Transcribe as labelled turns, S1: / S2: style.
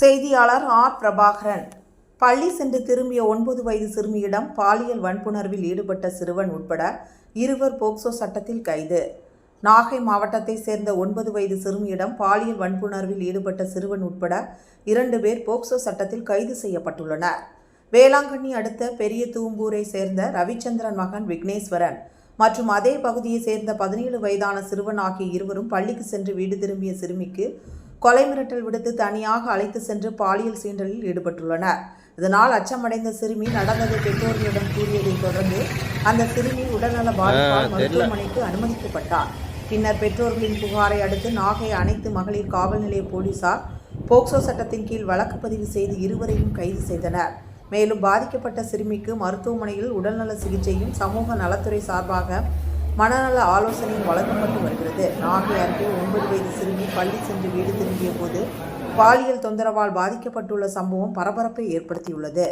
S1: செய்தியாளர் ஆர். பிரபாகரன். பள்ளி சென்று திரும்பிய ஒன்பது வயது சிறுமியிடம் பாலியல் வன்புணர்வில் ஈடுபட்ட சிறுவன் உட்பட இருவர் போக்சோ சட்டத்தில் கைது. நாகை மாவட்டத்தை சேர்ந்த ஒன்பது வயது சிறுமியிடம் பாலியல் வன்புணர்வில் ஈடுபட்ட சிறுவன் உட்பட இரண்டு பேர் போக்சோ சட்டத்தில் கைது செய்யப்பட்டுள்ளனர். வேளாங்கண்ணி அடுத்த பெரிய தூம்பூரை சேர்ந்த ரவிச்சந்திரன் மகன் விக்னேஸ்வரன் மற்றும் அதே பகுதியை சேர்ந்த பதினேழு வயதான சிறுவன் ஆகிய இருவரும் பள்ளிக்கு சென்று வீடு திரும்பிய சிறுமிக்கு கொலை மிரட்டல் விடுத்து தனியாக அழைத்து சென்று பாலியல் சீண்டலில் ஈடுபட்டுள்ளனர். இதனால் அச்சமடைந்த சிறுமி நடந்ததை பெற்றோர்களிடம் கூறியதைத் தொடர்ந்து அந்த சிறுமி உடல்நல பாதிப்பால் மருத்துவமனைக்கு அனுமதிக்கப்பட்டார். பின்னர் பெற்றோர்களின் புகாரை அடுத்து நாகை அனைத்து மகளிர் காவல் நிலைய போலீசார் போக்சோ சட்டத்தின் கீழ் வழக்கு பதிவு செய்து இருவரையும் கைது செய்தனர். மேலும் பாதிக்கப்பட்ட சிறுமிக்கு மருத்துவமனையில் உடல்நல சிகிச்சையும் சமூக நலத்துறை சார்பாக மனநல ஆலோசனையும் வழங்கப்பட்டு வருகிறது. நாகை அருகே ஒன்பது வயது சிறுமி பள்ளி சென்று வீடு திரும்பிய போது பாலியல் தொந்தரவால் பாதிக்கப்பட்டுள்ள சம்பவம் பரபரப்பை ஏற்படுத்தியுள்ளது.